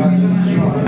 Amém.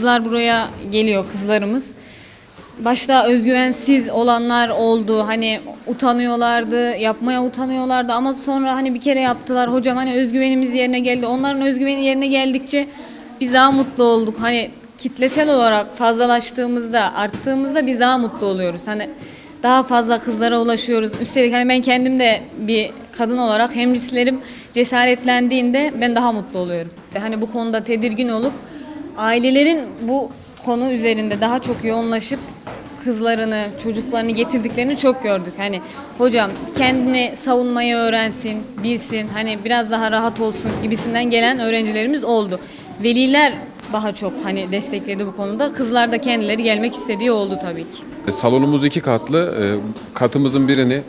Kızlar buraya geliyor kızlarımız. Başta özgüvensiz olanlar oldu. Hani utanıyorlardı, yapmaya utanıyorlardı ama sonra hani bir kere yaptılar. Hocam hani özgüvenimiz yerine geldi. Onların özgüveni yerine geldikçe biz daha mutlu olduk. Hani kitlesel olarak fazlalaştığımızda, arttığımızda biz daha mutlu oluyoruz. Hani daha fazla kızlara ulaşıyoruz. Üstelik hani ben kendim de bir kadın olarak hemcislerim cesaretlendiğinde ben daha mutlu oluyorum. Hani bu konuda tedirgin olup ailelerin bu konu üzerinde daha çok yoğunlaşıp kızlarını, çocuklarını getirdiklerini çok gördük. Hani hocam kendini savunmayı öğrensin, bilsin, hani biraz daha rahat olsun gibisinden gelen öğrencilerimiz oldu. Veliler daha çok hani destekledi bu konuda. Kızlar da kendileri gelmek istediği oldu tabii ki. E, Salonumuz iki katlı. E, Katımızın birini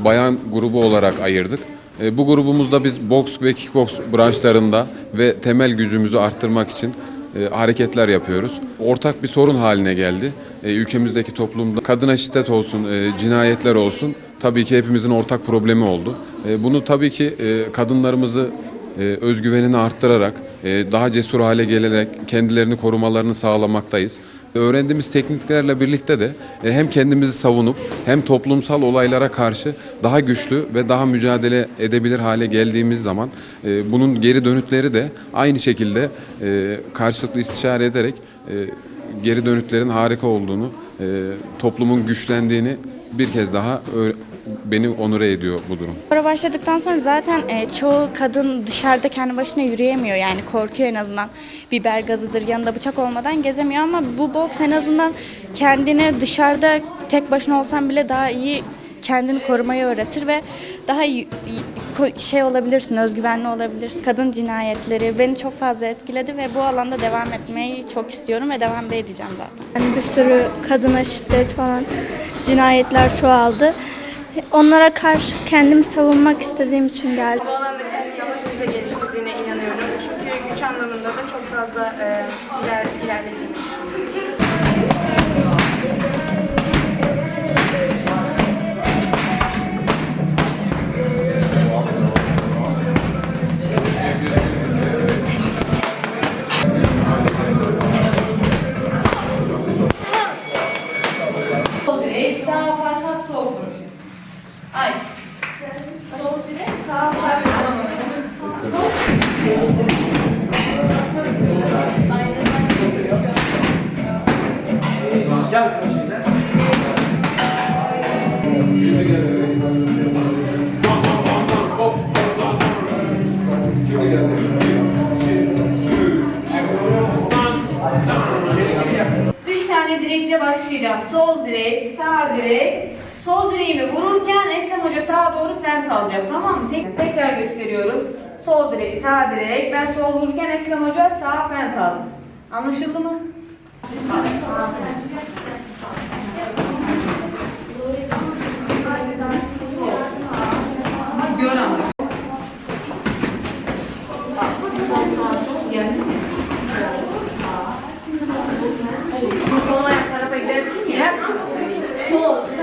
bayan grubu olarak ayırdık. E, Bu grubumuzda biz boks ve kickboks branşlarında ve temel gücümüzü arttırmak için hareketler yapıyoruz. Ortak bir sorun haline geldi. E, Ülkemizdeki toplumda kadına şiddet olsun, e, cinayetler olsun tabii ki hepimizin ortak problemi oldu. E, Bunu tabii ki e, kadınlarımızı e, özgüvenini arttırarak, e, daha cesur hale gelerek kendilerini korumalarını sağlamaktayız. Öğrendiğimiz tekniklerle birlikte de e, hem kendimizi savunup hem toplumsal olaylara karşı daha güçlü ve daha mücadele edebilir hale geldiğimiz zaman e, bunun geri dönütleri de aynı şekilde e, karşılıklı istişare ederek geri dönütlerin harika olduğunu, toplumun güçlendiğini bir kez daha beni onure ediyor bu durum. Spora başladıktan sonra zaten e, çoğu kadın dışarıda kendi başına yürüyemiyor yani korkuyor en azından biber gazıdır yanında bıçak olmadan gezemiyor ama bu boks en azından kendini dışarıda tek başına olsan bile daha iyi kendini korumayı öğretir ve daha şey olabilirsin, özgüvenli olabilirsin. Kadın cinayetleri beni çok fazla etkiledi ve bu alanda devam etmeyi çok istiyorum ve devam da edeceğim zaten. Yani bir sürü kadına şiddet falan cinayetler çoğaldı. Onlara karşı kendimi savunmak istediğim için geldim. Bu alanda kendi yapısını geliştirdiğine inanıyorum. Çünkü güç anlamında da çok fazla e, iler, ilerlediğini düşünüyorum. Üç tane direkle başlayacağım. Sol direk, sağ direk. Sol direğimi vururken Esem Hoca sağa doğru fent alacak. Tamam mı? Tek, tekrar gösteriyorum. Sol direk, sağ direk. Ben sol vururken Esem Hoca sağa fent aldı. Anlaşıldı mı? Gör ama. Sağ sağ, sol.